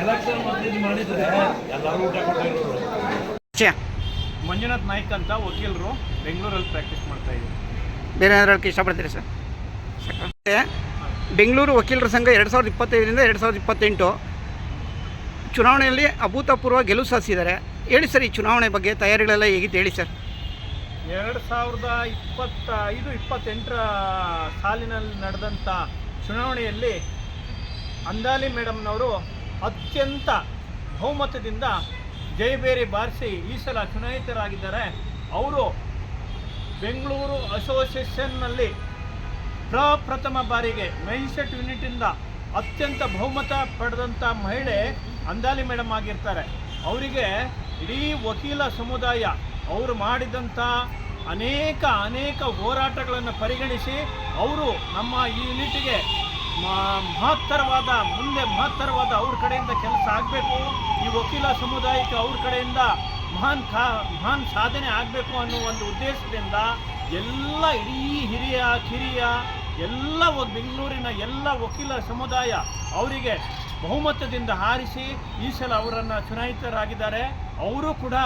Election ಮಾಡಿದ್ರೆ ಎಲ್ಲರೂ ಊಟ ಕೊಟ್ಟಿರೋರು ಮಂಜುನಾಥ್ ನಾಯ್ಕ್ ಅಂತ ವಕೀಲರು ಬೆಂಗಳೂರಲ್ಲಿ ಪ್ರಾಕ್ಟೀಸ್ ಮಾಡ್ತಾ ಇದ್ದೀವಿ ಬೇರೆ ಏನಾದ್ರು ಹೇಳಕ್ಕೆ ಇಷ್ಟಪಡ್ತೀರಿ ಸರ್? ಬೆಂಗಳೂರು ವಕೀಲರ ಸಂಘ ಎರಡು ಸಾವಿರದ ಇಪ್ಪತ್ತೈದರಿಂದ ಎರಡು ಸಾವಿರದ ಇಪ್ಪತ್ತೆಂಟು ಚುನಾವಣೆಯಲ್ಲಿ ಅಭೂತಪೂರ್ವ ಗೆಲುವು ಸಾಧಿಸಿದ್ದಾರೆ. ಹೇಳಿ ಸರ್ ಈ ಚುನಾವಣೆ ಬಗ್ಗೆ ತಯಾರಿಗಳೆಲ್ಲ ಹೇಗಿತ್ತು ಹೇಳಿ ಸರ್? ಎರಡು ಸಾವಿರದ ಇಪ್ಪತ್ತೈದು ಇಪ್ಪತ್ತೆಂಟರ ಸಾಲಿನಲ್ಲಿ ನಡೆದಂಥ ಚುನಾವಣೆಯಲ್ಲಿ ಅಂದಾಲಿ ಮೇಡಮ್ನವರು ಅತ್ಯಂತ ಬಹುಮತದಿಂದ ಜಯಬೇರಿ ಬಾರಿಸಿ ಈ ಸಲ ಚುನಾಯಿತರಾಗಿದ್ದಾರೆ. ಅವರು ಬೆಂಗಳೂರು ಅಸೋಸಿಯೇಷನ್ನಲ್ಲಿ ಪ್ರಪ್ರಥಮ ಬಾರಿಗೆ ಮೈನ್ಸೆಟ್ ಯೂನಿಟಿಂದ ಅತ್ಯಂತ ಬಹುಮತ ಪಡೆದಂಥ ಮಹಿಳೆ ಅಂದಾಲಿ ಮೇಡಮ್ ಆಗಿರ್ತಾರೆ. ಅವರಿಗೆ ಇಡೀ ವಕೀಲ ಸಮುದಾಯ ಅವರು ಮಾಡಿದಂಥ ಅನೇಕ ಅನೇಕ ಹೋರಾಟಗಳನ್ನು ಪರಿಗಣಿಸಿ ಅವರು ನಮ್ಮ ಈ ಯೂನಿಟ್ಗೆ ಮಹತ್ತರವಾದ, ಮುಂದೆ ಮಹತ್ತರವಾದ ಅವ್ರ ಕಡೆಯಿಂದ ಕೆಲಸ ಆಗಬೇಕು. ಈ ವಕೀಲ ಸಮುದಾಯಕ್ಕೆ ಅವ್ರ ಕಡೆಯಿಂದ ಮಹಾನ್ ಕಾ ಮಹಾನ್ ಸಾಧನೆ ಆಗಬೇಕು ಅನ್ನೋ ಒಂದು ಉದ್ದೇಶದಿಂದ ಎಲ್ಲ ಇಡೀ ಹಿರಿಯ, ಕಿರಿಯ, ಎಲ್ಲ ಬೆಂಗಳೂರಿನ ಎಲ್ಲ ವಕೀಲ ಸಮುದಾಯ ಅವರಿಗೆ ಬಹುಮತದಿಂದ ಹಾರಿಸಿ ಈ ಸಲ ಅವರನ್ನು ಚುನಾಯಿತರಾಗಿದ್ದಾರೆ. ಅವರು ಕೂಡ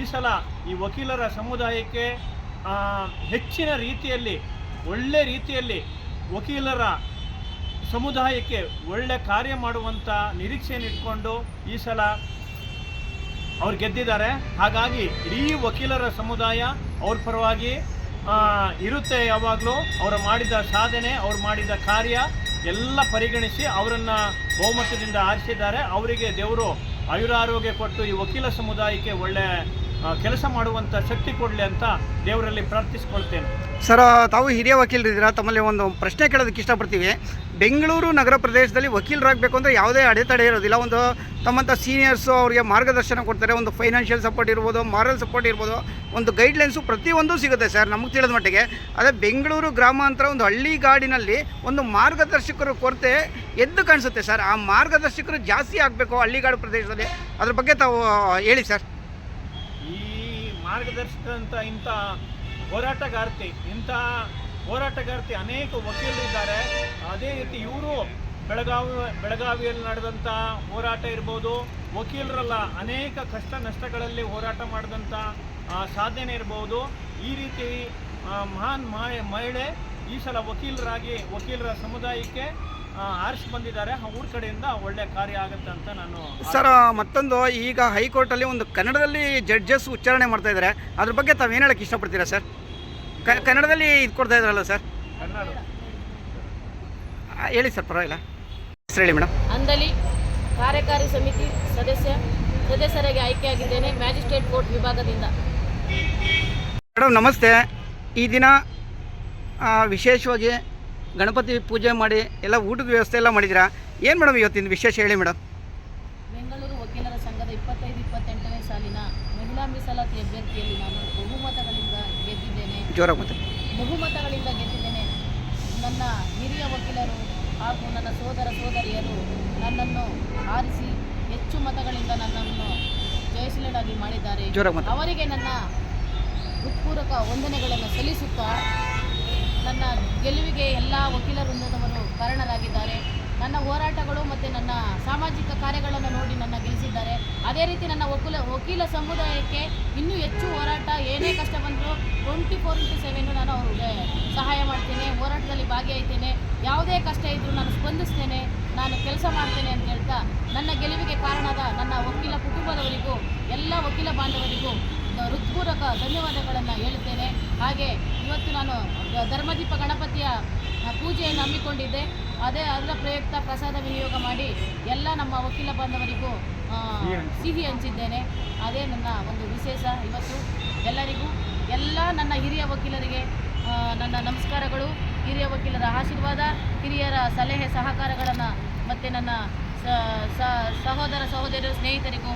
ಈ ಸಲ ಈ ವಕೀಲರ ಸಮುದಾಯಕ್ಕೆ ಹೆಚ್ಚಿನ ರೀತಿಯಲ್ಲಿ, ಒಳ್ಳೆ ರೀತಿಯಲ್ಲಿ ವಕೀಲರ ಸಮುದಾಯಕ್ಕೆ ಒಳ್ಳೆ ಕಾರ್ಯ ಮಾಡುವಂಥ ನಿರೀಕ್ಷೆಯನ್ನು ಇಟ್ಕೊಂಡು ಈ ಸಲ ಅವ್ರು ಗೆದ್ದಿದ್ದಾರೆ. ಹಾಗಾಗಿ ಇಡೀ ವಕೀಲರ ಸಮುದಾಯ ಅವ್ರ ಪರವಾಗಿ ಇರುತ್ತೆ ಯಾವಾಗಲೂ. ಅವರು ಮಾಡಿದ ಸಾಧನೆ, ಅವ್ರು ಮಾಡಿದ ಕಾರ್ಯ ಎಲ್ಲ ಪರಿಗಣಿಸಿ ಅವರನ್ನು ಬಹುಮತದಿಂದ ಆರಿಸಿದ್ದಾರೆ. ಅವರಿಗೆ ದೇವರು ಆಯುರಾರೋಗ್ಯ ಕೊಟ್ಟು ಈ ವಕೀಲ ಸಮುದಾಯಕ್ಕೆ ಒಳ್ಳೆ ಕೆಲಸ ಮಾಡುವಂಥ ಶಕ್ತಿ ಕೊಡಲಿ ಅಂತ ದೇವರಲ್ಲಿ ಪ್ರಾರ್ಥಿಸ್ಕೊಳ್ತೇನೆ. ಸರ್ ತಾವು ಹಿರಿಯ ವಕೀಲರಿದ್ದೀರಾ ತಮ್ಮಲ್ಲಿ ಒಂದು ಪ್ರಶ್ನೆ ಕೇಳೋದಕ್ಕೆ ಇಷ್ಟಪಡ್ತೀವಿ. ಬೆಂಗಳೂರು ನಗರ ಪ್ರದೇಶದಲ್ಲಿ ವಕೀಲರಾಗಬೇಕು ಅಂದರೆ ಯಾವುದೇ ಅಡೆತಡೆ ಇರೋದಿಲ್ಲ. ಒಂದು ತಮ್ಮಂಥ ಸೀನಿಯರ್ಸು ಅವರಿಗೆ ಮಾರ್ಗದರ್ಶನ ಕೊಡ್ತಾರೆ. ಒಂದು ಫೈನಾನ್ಷಿಯಲ್ ಸಪೋರ್ಟ್ ಇರ್ಬೋದು ಮಾರಲ್ ಸಪೋರ್ಟ್ ಇರ್ಬೋದು. ಒಂದು ಗೈಡ್ಲೈನ್ಸು ಪ್ರತಿಯೊಂದು ಸಿಗುತ್ತೆ ಸರ್, ನಮಗೆ ತಿಳಿದ ಮಟ್ಟಿಗೆ. ಅದೇ ಬೆಂಗಳೂರು ಗ್ರಾಮಾಂತರ ಒಂದು ಹಳ್ಳಿ ಗಾಡಿನಲ್ಲಿ ಒಂದು ಮಾರ್ಗದರ್ಶಕರು ಕೊರತೆ ಎದ್ದು ಕಾಣಿಸುತ್ತೆ ಸರ್. ಆ ಮಾರ್ಗದರ್ಶಕರು ಜಾಸ್ತಿ ಆಗಬೇಕು ಹಳ್ಳಿಗಾಡು ಪ್ರದೇಶದಲ್ಲಿ. ಅದ್ರ ಬಗ್ಗೆ ತಾವು ಹೇಳಿ ಸರ್. ಮಾರ್ಗದರ್ಶಕ ಅಂತ ಇಂಥ ಹೋರಾಟಗಾರ್ತಿ ಇಂಥ ಹೋರಾಟಗಾರ್ತಿ ಅನೇಕ ವಕೀಲರಿದ್ದಾರೆ. ಅದೇ ರೀತಿ ಇವರು ಬೆಳಗಾವಿ, ಬೆಳಗಾವಿಯಲ್ಲಿ ನಡೆದಂಥ ಹೋರಾಟ ಇರ್ಬೋದು. ವಕೀಲರಲ್ಲ, ಅನೇಕ ಕಷ್ಟ ನಷ್ಟಗಳಲ್ಲಿ ಹೋರಾಟ ಮಾಡಿದಂಥ ಸಾಧನೆ ಇರ್ಬೋದು. ಈ ರೀತಿ ಮಹಾನ್ ಮಹಿ- ಮಹಿಳೆ ಈ ಸಲ ವಕೀಲರಾಗಿ, ವಕೀಲರ ಸಮುದಾಯಕ್ಕೆ ಆರಿಸಿ ಬಂದಿದ್ದಾರೆ. ಊರ ಕಡೆಯಿಂದ ಒಳ್ಳೆ ಕಾರ್ಯ ಆಗುತ್ತೆ ಅಂತ ನಾನು ಸರ್ ಮತ್ತೊಂದು ಈಗ ಹೈಕೋರ್ಟಲ್ಲಿ ಒಂದು ಕನ್ನಡದಲ್ಲಿ ಜಡ್ಜಸ್ ಉಚ್ಚಾರಣೆ ಮಾಡ್ತಾ ಇದ್ದಾರೆ. ಅದ್ರ ಬಗ್ಗೆ ಏನು ಹೇಳಕ್ಕೆ ಇಷ್ಟಪಡ್ತೀರಾ ಸರ್? ಕ- ಕನ್ನಡದಲ್ಲಿ ಇದು ಕೊಡ್ತಾ ಇದ್ರಲ್ಲ ಸರ್? ಕನ್ನಡ. ಹೇಳಿ ಸರ್ ಪರವಾಗಿಲ್ಲ. ಹೇಳಿ ಮೇಡಮ್. ಅಂದಲಿ ಕಾರ್ಯಕಾರಿ ಸಮಿತಿ ಸದಸ್ಯ ಸದಸ್ಯರಾಗಿ ಆಯ್ಕೆಯಾಗಿದ್ದೇನೆ ಮ್ಯಾಜಿಸ್ಟ್ರೇಟ್ ಕೋರ್ಟ್ ವಿಭಾಗದಿಂದ. ಮೇಡಮ್ ನಮಸ್ತೆ. ಈ ದಿನ ಆ, ವಿಶೇಷವಾಗಿ ಗಣಪತಿ ಪೂಜೆ ಮಾಡಿ ಎಲ್ಲ ಊಟದ ವ್ಯವಸ್ಥೆ ಎಲ್ಲ ಮಾಡಿದ್ದೀರಾ? ಏನು ಮೇಡಮ್ ಇವತ್ತಿನ ವಿಶೇಷ ಹೇಳಿ ಮೇಡಮ್ ಬೆಂಗಳೂರು ವಕೀಲರ ಸಂಘದ ಇಪ್ಪತ್ತೈದು ಇಪ್ಪತ್ತೆಂಟನೇ ಸಾಲಿನ ಮಹಿಳಾ ಮೀಸಲಾತಿ ಅಭ್ಯರ್ಥಿಯಲ್ಲಿ ನಾನು ಬಹುಮತಗಳಿಂದ ಗೆದ್ದಿದ್ದೇನೆ. ಜೋರಾಗುತ್ತೆ ಬಹುಮತಗಳಿಂದ ಗೆದ್ದಿದ್ದೇನೆ. ನನ್ನ ಹಿರಿಯ ವಕೀಲರು ಹಾಗೂ ನನ್ನ ಸೋದರ ಸೋದರಿಯರು ನನ್ನನ್ನು ಆರಿಸಿ ಹೆಚ್ಚು ಮತಗಳಿಂದ ನನ್ನನ್ನು ಜಯಶೀಲರಾಗಿ ಮಾಡಿದ್ದಾರೆ. ಅವರಿಗೆ ನನ್ನ ಹೃತ್ಪೂರ್ವಕ ವಂದನೆಗಳನ್ನು ಸಲ್ಲಿಸುತ್ತಾ ನನ್ನ ಗೆಲುವಿಗೆ ಎಲ್ಲ ವಕೀಲ ವೃಂದದವರು ಕಾರಣರಾಗಿದ್ದಾರೆ. ನನ್ನ ಹೋರಾಟಗಳು ಮತ್ತು ನನ್ನ ಸಾಮಾಜಿಕ ಕಾರ್ಯಗಳನ್ನು ನೋಡಿ ನನ್ನ ಗೆಲ್ಲಿಸಿದ್ದಾರೆ. ಅದೇ ರೀತಿ ನನ್ನ ವಕೀಲ ವಕೀಲ ಸಮುದಾಯಕ್ಕೆ ಇನ್ನೂ ಹೆಚ್ಚು ಹೋರಾಟ, ಏನೇ ಕಷ್ಟ ಬಂದರೂ ಟ್ವೆಂಟಿ ಫೋರ್ ಇಂಟು ಸೆವೆನ್ನು ನಾನು ಅವ್ರಿಗೆ ಸಹಾಯ ಮಾಡ್ತೇನೆ, ಹೋರಾಟದಲ್ಲಿ ಭಾಗಿಯಾಯ್ತೇನೆ ಯಾವುದೇ ಕಷ್ಟ ಇದ್ದರೂ ನಾನು ಸ್ಪಂದಿಸ್ತೇನೆ, ನಾನು ಕೆಲಸ ಮಾಡ್ತೇನೆ ಅಂತ ಹೇಳ್ತಾ ನನ್ನ ಗೆಲುವಿಗೆ ಕಾರಣದ ನನ್ನ ವಕೀಲ ಕುಟುಂಬದವರಿಗೂ, ಎಲ್ಲ ವಕೀಲ ಬಾಂಧವರಿಗೂ ಹೃತ್ಪೂರ್ವಕ ಧನ್ಯವಾದಗಳನ್ನು ಹೇಳುತ್ತೇನೆ. ಹಾಗೆ ಇವತ್ತು ನಾನು ಧರ್ಮದೀಪ ಗಣಪತಿಯ ಪೂಜೆಯನ್ನು ಹಮ್ಮಿಕೊಂಡಿದ್ದೆ. ಅದೇ ಅದರ ಪ್ರಯುಕ್ತ ಪ್ರಸಾದ ವಿನಿಯೋಗ ಮಾಡಿ ಎಲ್ಲ ನಮ್ಮ ವಕೀಲ ಬಾಂಧವರಿಗೂ ಸಿಹಿ ಹಂಚಿದ್ದೇನೆ. ಅದೇ ನನ್ನ ಒಂದು ವಿಶೇಷ ಇವತ್ತು ಎಲ್ಲರಿಗೂ. ಎಲ್ಲ ನನ್ನ ಹಿರಿಯ ವಕೀಲರಿಗೆ ನನ್ನ ನಮಸ್ಕಾರಗಳು. ಹಿರಿಯ ವಕೀಲರ ಆಶೀರ್ವಾದ ಹಿರಿಯರ ಸಲಹೆ ಸಹಕಾರಗಳನ್ನು ಮತ್ತು ನನ್ನ ಸಹೋದರ ಸಹೋದರಿಯರು ಸ್ನೇಹಿತರಿಗೂ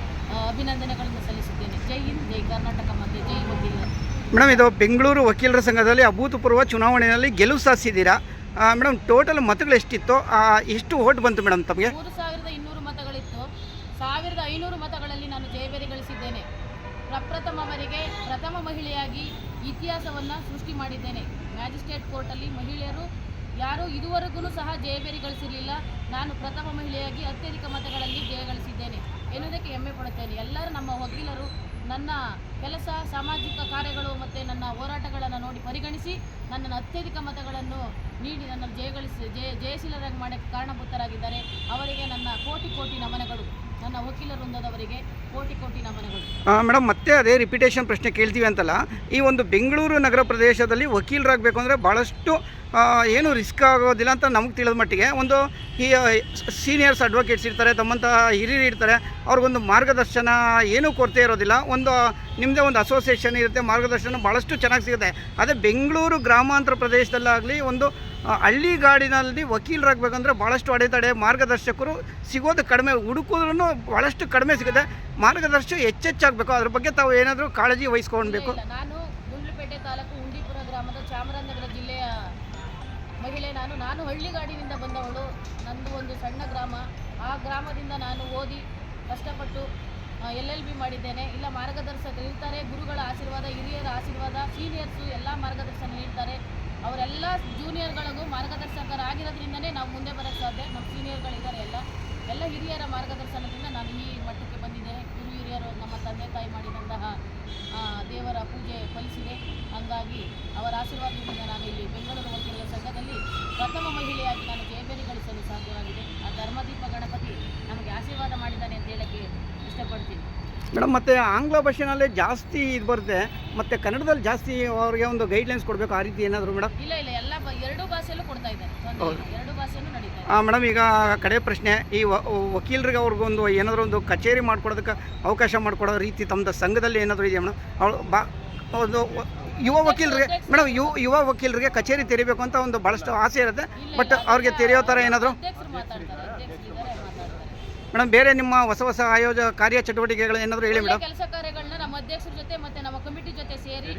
ಅಭಿನಂದನೆಗಳನ್ನು ಸಲ್ಲಿಸುತ್ತೇನೆ. ಜೈ ಹಿಂದ್ ಜೈ ಕರ್ನಾಟಕ ಮತ್ತು ಜೈ ವಕೀಲರು. ಮೇಡಮ್, ಇದು ಬೆಂಗಳೂರು ವಕೀಲರ ಸಂಘದಲ್ಲಿ ಅಭೂತಪೂರ್ವ ಚುನಾವಣೆಯಲ್ಲಿ ಗೆಲುವು ಸಾಧಿಸಿದ್ದೀರಾ? ಮೇಡಮ್, ಟೋಟಲ್ ಮತಗಳು ಎಷ್ಟಿತ್ತು? ಎಷ್ಟು ಓಟ್ ಬಂತು ಮೇಡಮ್ ತಮಗೆ? ಮೂರು ಸಾವಿರದ ಇನ್ನೂರು ಮತಗಳಿತ್ತು. ಐನೂರು ಮತಗಳಲ್ಲಿ ನಾನು ಜಯಭೇರಿ ಗಳಿಸಿದ್ದೇನೆ. ಪ್ರಪ್ರಥಮವರಿಗೆ ಪ್ರಥಮ ಮಹಿಳೆಯಾಗಿ ಇತಿಹಾಸವನ್ನು ಸೃಷ್ಟಿ ಮಾಡಿದ್ದೇನೆ. ಮ್ಯಾಜಿಸ್ಟ್ರೇಟ್ ಕೋರ್ಟಲ್ಲಿ ಮಹಿಳೆಯರು ಯಾರೂ ಇದುವರೆಗೂ ಸಹ ಜಯಬೇರಿ ಗಳಿಸಿರಲಿಲ್ಲ. ನಾನು ಪ್ರಥಮ ಮಹಿಳೆಯಾಗಿ ಅತ್ಯಧಿಕ ಮತಗಳಲ್ಲಿ ಜಯ ಗಳಿಸಿದ್ದೇನೆ. ಎನ್ನುವುದಕ್ಕೆ ಹೆಮ್ಮೆ ಪಡುತ್ತೇನೆ. ಎಲ್ಲರೂ ನಮ್ಮ ವಕೀಲರು ನನ್ನ ಕೆಲಸ, ಸಾಮಾಜಿಕ ಕಾರ್ಯಗಳು ಮತ್ತು ನನ್ನ ಹೋರಾಟಗಳನ್ನು ನೋಡಿ ಪರಿಗಣಿಸಿ ನನ್ನನ್ನು ಅತ್ಯಧಿಕ ಮತಗಳನ್ನು ನೀಡಿ ನನ್ನನ್ನು ಜಯಗಳಿಸಿ, ಜಯ ಜಯಶೀಲರಾಗಿ ಮಾಡಕ್ಕೆ ಕಾರಣಭೂತರಾಗಿದ್ದಾರೆ. ಅವರಿಗೆ ನನ್ನ ಕೋಟಿ ಕೋಟಿ ನಮನಗಳು. ನನ್ನ ವಕೀಲ ವೃಂದದವರಿಗೆ ಮೇಡಮ್, ಮತ್ತೆ ಅದೇ ರಿಪಿಟೇಷನ್ ಪ್ರಶ್ನೆ ಕೇಳ್ತೀವಿ ಅಂತಲ್ಲ, ಈ ಒಂದು ಬೆಂಗಳೂರು ನಗರ ಪ್ರದೇಶದಲ್ಲಿ ವಕೀಲರಾಗಬೇಕು ಅಂದರೆ ಭಾಳಷ್ಟು ಏನು ರಿಸ್ಕ್ ಆಗೋದಿಲ್ಲ ಅಂತ ನಮಗೆ ತಿಳಿದ ಮಟ್ಟಿಗೆ ಒಂದು ಈ ಸೀನಿಯರ್ಸ್ ಅಡ್ವೊಕೇಟ್ಸ್ ಇರ್ತಾರೆ ತಮ್ಮಂಥ ಹಿರಿಯರು ಇರ್ತಾರೆ, ಅವ್ರಿಗೊಂದು ಮಾರ್ಗದರ್ಶನ ಏನೂ ಕೊರತೆ ಇರೋದಿಲ್ಲ. ಒಂದು ನಿಮ್ಮದೇ ಒಂದು ಅಸೋಸಿಯೇಷನ್ ಇರುತ್ತೆ, ಮಾರ್ಗದರ್ಶನ ಭಾಳಷ್ಟು ಚೆನ್ನಾಗಿ ಸಿಗುತ್ತೆ. ಅದೇ ಬೆಂಗಳೂರು ಗ್ರಾಮಾಂತರ ಪ್ರದೇಶದಲ್ಲಾಗಲಿ ಒಂದು ಹಳ್ಳಿ ಹಳ್ಳಿಗಾಡಿನಲ್ಲಿ ವಕೀಲರಾಗಬೇಕಂದ್ರೆ ಭಾಳಷ್ಟು ಅಡೆತಡೆ, ಮಾರ್ಗದರ್ಶಕರು ಸಿಗೋದು ಕಡಿಮೆ ಹುಡುಕಿದ್ರೂ ಭಾಳಷ್ಟು ಕಡಿಮೆ ಸಿಗುತ್ತೆ. ಮಾರ್ಗದರ್ಶಕ ಹೆಚ್ಚೆಚ್ಚಾಗಬೇಕು ಅದ್ರ ಬಗ್ಗೆ ತಾವು ಏನಾದರೂ ಕಾಳಜಿ ವಹಿಸ್ಕೊಳ್ಬೇಕು? ನಾನು ಗುಂಡ್ಲುಪೇಟೆ ತಾಲೂಕು ಉಂಡಿಪುರ ಗ್ರಾಮದ ಚಾಮರಾಜನಗರ ಜಿಲ್ಲೆಯ ಮಹಿಳೆ ನಾನು. ನಾನು ಹಳ್ಳಿಗಾಡಿನಿಂದ ಬಂದವಳು. ನಂದು ಒಂದು ಸಣ್ಣ ಗ್ರಾಮ. ಆ ಗ್ರಾಮದಿಂದ ನಾನು ಓದಿ ಕಷ್ಟಪಟ್ಟು ಎಲ್ ಎಲ್ ಬಿ ಮಾಡಿದ್ದೇನೆ. ಇಲ್ಲ, ಮಾರ್ಗದರ್ಶಕರು ಇರ್ತಾರೆ ಗುರುಗಳ ಆಶೀರ್ವಾದ, ಹಿರಿಯರ ಆಶೀರ್ವಾದ, ಸೀನಿಯರ್ಸು ಎಲ್ಲ ಮಾರ್ಗದರ್ಶನ ನೀಡ್ತಾರೆ ಅವರೆಲ್ಲ ಜೂನಿಯರ್ಗಳಿಗೂ ಮಾರ್ಗದರ್ಶಕರಾಗಿರೋದ್ರಿಂದನೇ ನಾವು ಮುಂದೆ ಬರೋಕ್ಕೆ ಸಾಧ್ಯ. ನಮ್ಮ ಸೀನಿಯರ್ಗಳಿದ್ದಾರೆ ಎಲ್ಲ. ಎಲ್ಲ ಹಿರಿಯರ ಮಾರ್ಗದರ್ಶನದಿಂದ ನಾನು ಈ ಮಟ್ಟಕ್ಕೆ ನಮ್ಮ ತಂದೆ ತಾಯಿ ಮಾಡಿದಂತಹ ದೇವರ ಪೂಜೆ ಫಲಿಸಿದೆ. ಹಂಗಾಗಿ ಅವರ ಆಶೀರ್ವಾದದಿಂದ ನಾನು ಇಲ್ಲಿ ಬೆಂಗಳೂರು ವಕೀಲರ ಸಂಘದಲ್ಲಿ ಪ್ರಥಮ ಮಹಿಳೆಯಾಗಿ ನಾನು ಜಯಬೇರಿ ಗಳಿಸಲು ಸಾಧ್ಯವಾಗಿದೆ. ಆ ಧರ್ಮದೀಪ ಗಣಪತಿ ನಮಗೆ ಆಶೀರ್ವಾದ ಮಾಡಿದ್ದಾನೆ ಅಂತ ಹೇಳಕ್ಕೆ ಇಷ್ಟಪಡ್ತೀನಿ. ಮೇಡಮ್ ಮತ್ತು ಆಂಗ್ಲ ಭಾಷೆನಲ್ಲೇ ಜಾಸ್ತಿ ಇದು ಬರುತ್ತೆ. ಮತ್ತು ಕನ್ನಡದಲ್ಲಿ ಜಾಸ್ತಿ ಅವರಿಗೆ ಒಂದು ಗೈಡ್ಲೈನ್ಸ್ ಕೊಡಬೇಕು ಆ ರೀತಿ ಏನಾದರೂ ಮೇಡಮ್? ಇಲ್ಲ ಇಲ್ಲ ಎಲ್ಲ ಎರಡೂ ಭಾಷೆಯಲ್ಲೂ ಕೊಡ್ತಾ ಇದ್ದಾರೆ ಎರಡೂ ಭಾಷೆನೂ ನಡೀತಾ ಇದೆ. ಮೇಡಮ್ ಈಗ ಕಡೆ ಪ್ರಶ್ನೆ ಈ ವಕೀಲರಿಗೆ ವಕೀಲರಿಗೆ ಅವ್ರಿಗೊಂದು ಏನಾದರೂ ಒಂದು ಕಚೇರಿ ಮಾಡ್ಕೊಡೋದಕ್ಕೆ ಅವಕಾಶ ಮಾಡ್ಕೊಡೋ ರೀತಿ ತಮ್ಮ ಸಂಘದಲ್ಲಿ ಏನಾದರೂ ಇದೆಯಾ ಮೇಡಮ್ ಅವಳು ಬಾ ಒಂದು ಯುವ ವಕೀಲರಿಗೆ ಮೇಡಮ್ ಯುವ ಯುವ ವಕೀಲರಿಗೆ ಕಚೇರಿ ತೆರಿಬೇಕು ಅಂತ ಒಂದು ಭಾಳಷ್ಟು ಆಸೆ ಇರುತ್ತೆ. ಬಟ್ ಅವ್ರಿಗೆ ತೆರೆಯೋ ಥರ ಏನಾದರೂ? ಅಧ್ಯಕ್ಷರು ಮಾತಾಡ್ತಾರೆ. ಅಧ್ಯಕ್ಷರು ಮಾತಾಡ್ತಾರೆ. ಮೇಡಮ್ ಬೇರೆ ನಿಮ್ಮ ಹೊಸ ಹೊಸ ಆಯೋಜ ಕಾರ್ಯ ಚಟುವಟಿಕೆಗಳು ಏನಾದರೂ ಹೇಳಿ ಮೇಡಮ್ ಕೆಲಸ ಕಾರ್ಯಗಳನ್ನ ನಮ್ಮ ಅಧ್ಯಕ್ಷರ ಜೊತೆ ಮತ್ತೆ ನಮ್ಮ ಕಮಿಟಿ ಜೊತೆ ಸೇರಿ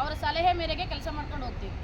ಅವರ ಸಲಹೆ ಮೇರೆಗೆ ಕೆಲಸ ಮಾಡ್ಕೊಂಡು ಹೋಗ್ತೀವಿ.